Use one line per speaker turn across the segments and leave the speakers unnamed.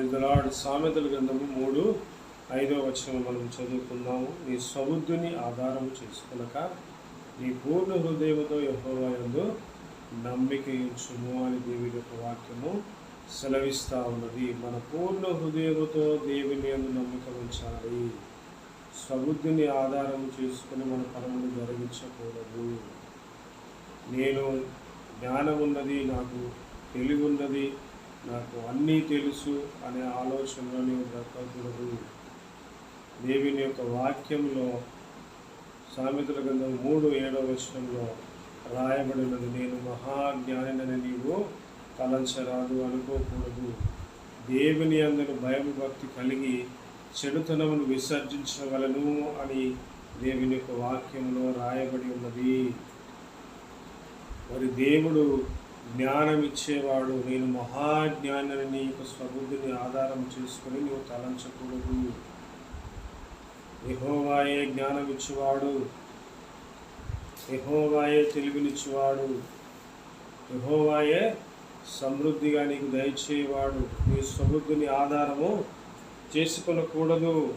ప్రైజ్లాడ్ సామెతల గ్రంథము మూడు ఐదో వచనం మనం చదువుకుందాము. నీ సబుద్ధిని ఆధారం చేసుకునక నీ పూర్ణ హృదయంతో యహోవాయందు నమ్మిక ఇచ్చుము అని దేవుని యొక్క వాక్యము సెలవిస్తూ ఉన్నది. మన పూర్ణ హృదయంతో దేవుని అందు నమ్మిక ఉంచాలి. సబుద్ధిని ఆధారం చేసుకుని మన పనులు జరిగించకూడదు నేను జ్ఞానం ఉన్నది నాకు తెలివి ఉన్నది నాకు అన్నీ తెలుసు అనే ఆలోచనలో నేను బ్రతకూడదు దేవుని యొక్క వాక్యంలో సామెతల గ్రంథం మూడు ఏడవ విషయంలో రాయబడినది నేను మహాజ్ఞానినని నీవు తలంచరాదు అనుకోకూడదు. దేవుని అందరు భయం భక్తి కలిగి చెడుతనమును విసర్జించగలను అని దేవుని యొక్క వాక్యంలో రాయబడి ఉన్నది. మరి దేవుడు జ్ఞానం ఇచ్చేవాడు నేను మహాజ్ఞానిని నీ యొక్క స్వబుద్ధిని ఆధారం చేసుకుని నువ్వు తలంచకూడదు ఎహోవాయే జ్ఞానం ఇచ్చేవాడు ఎహోవాయే తెలివినిచ్చేవాడు. ఎహోవాయే సమృద్ధిగా నీకు దయచేవాడు. నీ సమృద్ధిని ఆధారము చేసుకొనకూడదు.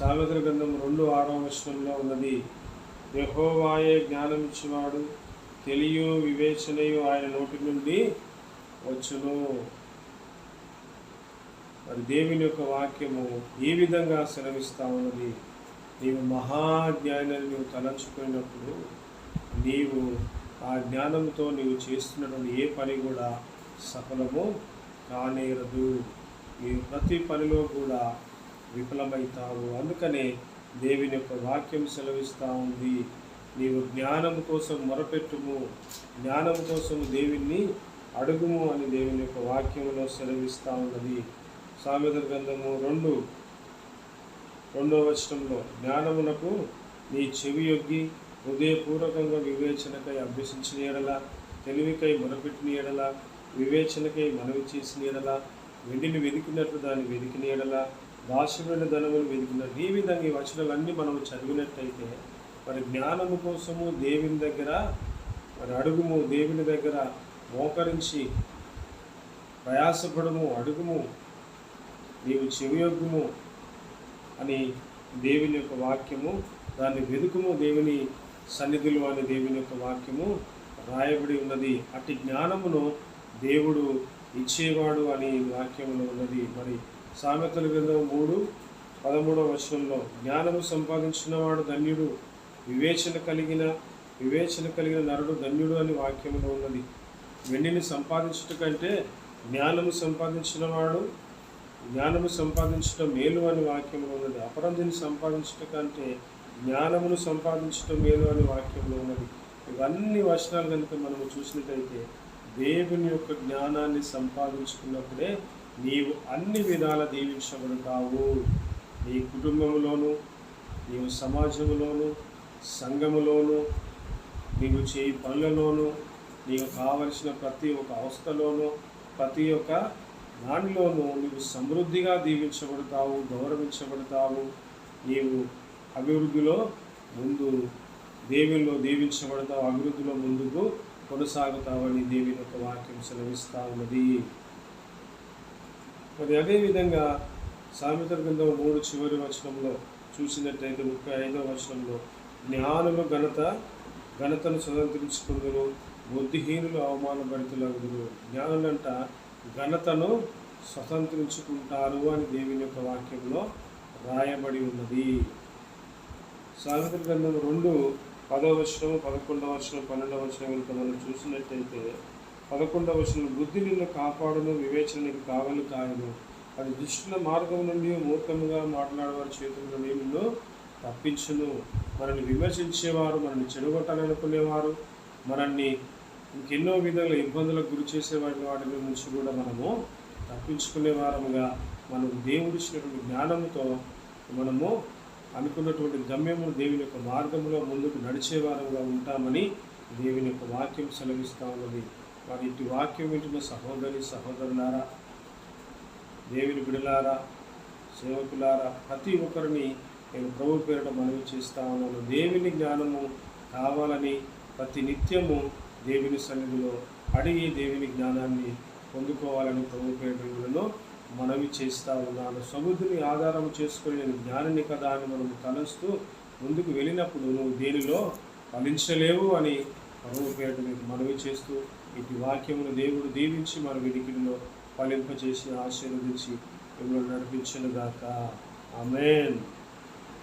సామెతల గ్రంథం రెండు ఆరో వచనంలో ఉన్నది. యహోవాయే జ్ఞానం ఇచ్చేవాడు తెలియు వివేచనయు ఆయన నోటి నుండి వచ్చును. మరి దేవుని యొక్క వాక్యము ఏ విధంగా శ్రమిస్తా ఉన్నది నీవు మహాజ్ఞానాన్ని నీవు తలంచుకున్నప్పుడు నీవు ఆ జ్ఞానంతో నీవు చేస్తున్నటువంటి ఏ పని కూడా సఫలము కానేరదు. నీవు ప్రతి పనిలో కూడా విఫలమవుతావు అందుకనే దేవుని యొక్క వాక్యం సెలవిస్తూ ఉంది. నీవు జ్ఞానం కోసం మొరపెట్టుము. జ్ఞానము కోసం దేవుణ్ణి అడుగుము అని దేవుని యొక్క వాక్యంలో సెలవిస్తూ ఉన్నది. సామెత గ్రంథము రెండు రెండవ వచనంలో జ్ఞానమునకు నీ చెవి యొగ్గి హృదయపూర్వకంగా వివేచనకై అభ్యసించిన ఎడల తెలివికై మొరపెట్టిన ఎడల వివేచనకై మనవి చేసిన ఎడల వెండిని వెతికినట్లు దాన్ని వెతికిన ఎడల దాసుడైన ధనమును వెతికిన ఈ విధంగా ఈ వచనాలన్నీ మనం చదివినట్టయితే మరి జ్ఞానము కోసము దేవుని దగ్గర మరి అడుగుము దేవుని దగ్గర మోకరించి ప్రయాసపడము అడుగుము నీవు చెవియొగ్గుము అని దేవుని యొక్క వాక్యము దాన్ని వెతుకుము దేవుని సన్నిధిలో అని దేవుని యొక్క వాక్యము రాయబడి ఉన్నది. అట్టి జ్ఞానమును దేవుడు ఇచ్చేవాడు అని వాక్యములో ఉన్నది. మరి సామెతల గ్రంథం మూడు పదమూడవ వచనంలో జ్ఞానము సంపాదించినవాడు ధన్యుడు వివేచన కలిగిన వివేచన కలిగిన నరుడు ధన్యుడు అని వాక్యంలో ఉన్నది. వెండిని సంపాదించుట కంటే జ్ఞానము సంపాదించిన వాడు జ్ఞానము సంపాదించటం మేలు అని వాక్యంలో ఉన్నది. అపరంధిని సంపాదించట కంటే జ్ఞానమును సంపాదించటం మేలు అని వాక్యంలో ఉన్నది. ఇవన్నీ వచనాలు కనుక మనము చూసినట్టయితే దేవుని యొక్క జ్ఞానాన్ని సంపాదించుకున్నప్పుడే నీవు అన్ని విధాల దీవించబడతావు. నీ కుటుంబంలోను నీవు సమాజంలోను సంఘములోను నీవు చేయి పనులలోను నీకు కావలసిన ప్రతి ఒక్క అవస్థలోనూ ప్రతి ఒక్క దానిలోనూ నీవు సమృద్ధిగా దీవించబడతావు గౌరవించబడతావు. నీవు అభివృద్ధిలో ముందు దేవుల్లో దీవించబడతావు అభివృద్ధిలో ముందుకు కొనసాగుతావని దేవుని యొక్క వాక్యం సెలవిస్తా ఉన్నది. మరి అదేవిధంగా సామెత గ్రంథం మూడు చివరి వచనంలో చూసినట్టయితే ముప్పై ఐదవ వచనంలో జ్ఞానులు ఘనత ఘనతను స్వతంత్రించుకుందురు బుద్ధిహీనులు అవమానభరితులగుదురు జ్ఞానులంట ఘనతను స్వతంత్రించుకుంటారు అని దేవుని యొక్క వాక్యంలో రాయబడి ఉన్నది. సామెతల గ్రంథం రెండు పదవ వచనం పదకొండవ వచనం పన్నెండవ వచనం కనుక మనం చూసినట్టయితే పదకొండవ వచనం బుద్ధి నిన్ను కాపాడును వివేచన నీకు కావలు కాయను. అది దుష్టుల మార్గం నుండి మూర్ఖముగా మాట్లాడవారి చేతుల నుండి నిన్ను తప్పించును. మనల్ని విమర్శించేవారు మనల్ని చెడగొట్టాలనుకునేవారు మనల్ని ఇంకెన్నో విధాల ఇబ్బందులకు గురి చేసే వాటి వాటి నుంచి కూడా మనము తప్పించుకునే వారముగా దేవుడి ఇచ్చినటువంటి జ్ఞానంతో మనము అనుకున్నటువంటి గమ్యము దేవుని యొక్క మార్గంలో ముందుకు నడిచేవారంగా ఉంటామని దేవుని యొక్క వాక్యం సెలవిస్తూ ఉన్నది. వారి ఇటు వాక్యం వింటున్న సహోదరి సహోదరులారా దేవుని బిడలారా సేవకులారా ప్రతి ఒక్కరిని నేను ప్రభు పేరిట మనవి చేస్తా ఉన్నాను. దేవుని జ్ఞానము కావాలని ప్రతి నిత్యము దేవుని సన్నిధిలో అడిగి దేవుని జ్ఞానాన్ని పొందుకోవాలని ప్రభు పేరులను చేస్తా ఉన్నాను. సముద్రుని ఆధారం చేసుకుని నేను జ్ఞానిని కదా అని మనం తలస్తూ ముందుకు వెళ్ళినప్పుడు నువ్వు దేనిలో ఫలించలేవు అని ప్రభు పేట మీకు మనవి చేస్తూ ఇటు వాక్యమును దేవుడు దీవించి మన వినికిడిలో ఫలింపచేసి ఆశీర్వదించి మిమ్మల్ని నడిపించను గాక. ఆమెన్.